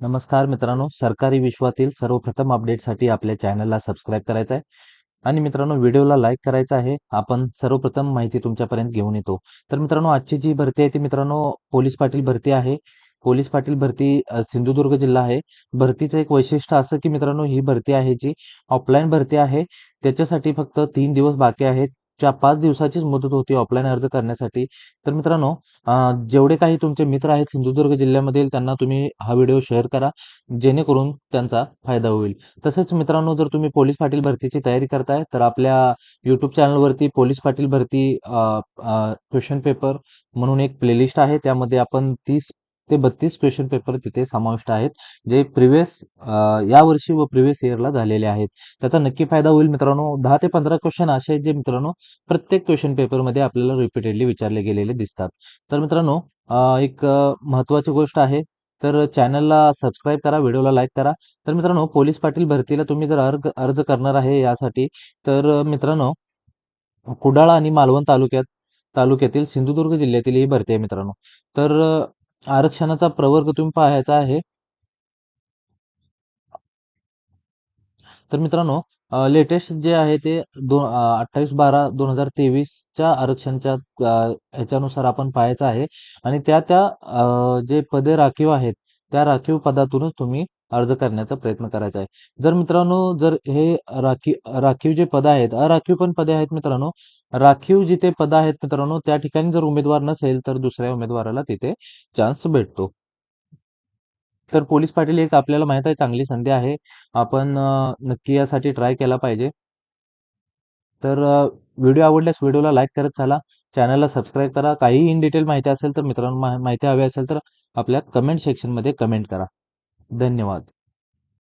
नमस्कार मित्रांनो सरकारी विश्वातील सर्वप्रथम अपडेटसाठी आपल्या चॅनलला सबस्क्राईब करायचं आहे. आणि मित्रांनो व्हिडिओला लाईक करायचा आहे आपण सर्वप्रथम माहिती तुमच्यापर्यंत घेऊन येतो. तर मित्रांनो आजची जी भरती आहे ती मित्रांनो पोलीस पाटील भरती आहे. पोलीस पाटील भरती सिंधुदुर्ग जिल्हा आहे. भरतीचं एक वैशिष्ट्य असं की मित्रांनो ही भरती आहे जी ऑफलाईन भरती आहे. त्याच्यासाठी फक्त तीन दिवस बाकी आहेत. च्या पाच दिवसाचीच मुदत होती ऑफलाईन अर्ज करण्यासाठी. तर मित्रांनो जेवढे काही तुमचे मित्र आहेत सिंधुदुर्ग जिल्ह्यामधील त्यांना तुम्ही हा व्हिडिओ शेअर करा जेणेकरून त्यांचा फायदा होईल. तसेच मित्रांनो जर तुम्ही पोलीस पाटील भरतीची तयारी करताय तर आपल्या यूट्यूब चॅनलवरती पोलीस पाटील भरती क्वेश्चन पेपर म्हणून एक प्लेलिस्ट आहे. त्यामध्ये आपण तीस ते बत्तीस क्वेश्चन पेपर तिथे समाविष्ट आहेत जे प्रिव्हियस या वर्षी व प्रिव्हियस इयरला झालेले आहेत. त्याचा नक्की फायदा होईल मित्रांनो. दहा ते पंधरा क्वेश्चन असे आहेत जे मित्रांनो प्रत्येक क्वेश्चन पेपरमध्ये आपल्याला रिपीटेडली विचारले गेलेले दिसतात. तर मित्रांनो एक महत्वाची महत्त्वाची गोष्ट आहे. तर चॅनलला सबस्क्राईब करा व्हिडिओला लाईक करा. तर मित्रांनो पोलीस पाटील भरतीला तुम्ही जर अर्ज अर्ज करणार आहे यासाठी तर मित्रांनो कुडाळ आणि मालवण तालुक्यात तालुक्यातील सिंधुदुर्ग जिल्ह्यातील ही भरती आहे मित्रांनो. तर आरक्षणाचा प्रवर्ग तुम्ही पाहायचा आहे. तर मित्रांनो लेटेस्ट जे आहे ते दोन अठ्ठावीस बारा दोन हजार तेवीसच्या आरक्षणच्या ह्याच्यानुसार आपण पाहायचं आहे. आणि त्या त्या जे पदे राखीव आहेत त्या राखीव पदातूनच तुम्ही अर्ज करण्याचा प्रयत्न करायचा आहे. जर मित्रांनो जर हे राखीव राखीव जे पद आहेत अराखीव पण पदे आहेत मित्रांनो राखीव जिथे पद आहेत मित्रांनो त्या ठिकाणी जर उमेदवार नसेल तर दुसऱ्या उमेदवाराला तिथे चान्स भेटतो. तर पोलीस पाटील एक आपल्याला माहीत आहे चांगली संधी आहे. आपण नक्की यासाठी ट्राय केला पाहिजे. तर व्हिडिओ आवडल्यास व्हिडिओला लाईक करत चला. चॅनलला सबस्क्राईब करा. काही इन डिटेल माहिती असेल तर मित्रांनो माहिती हवी असेल तर आपल्या कमेंट सेक्शनमध्ये कमेंट करा. धन्यवाद.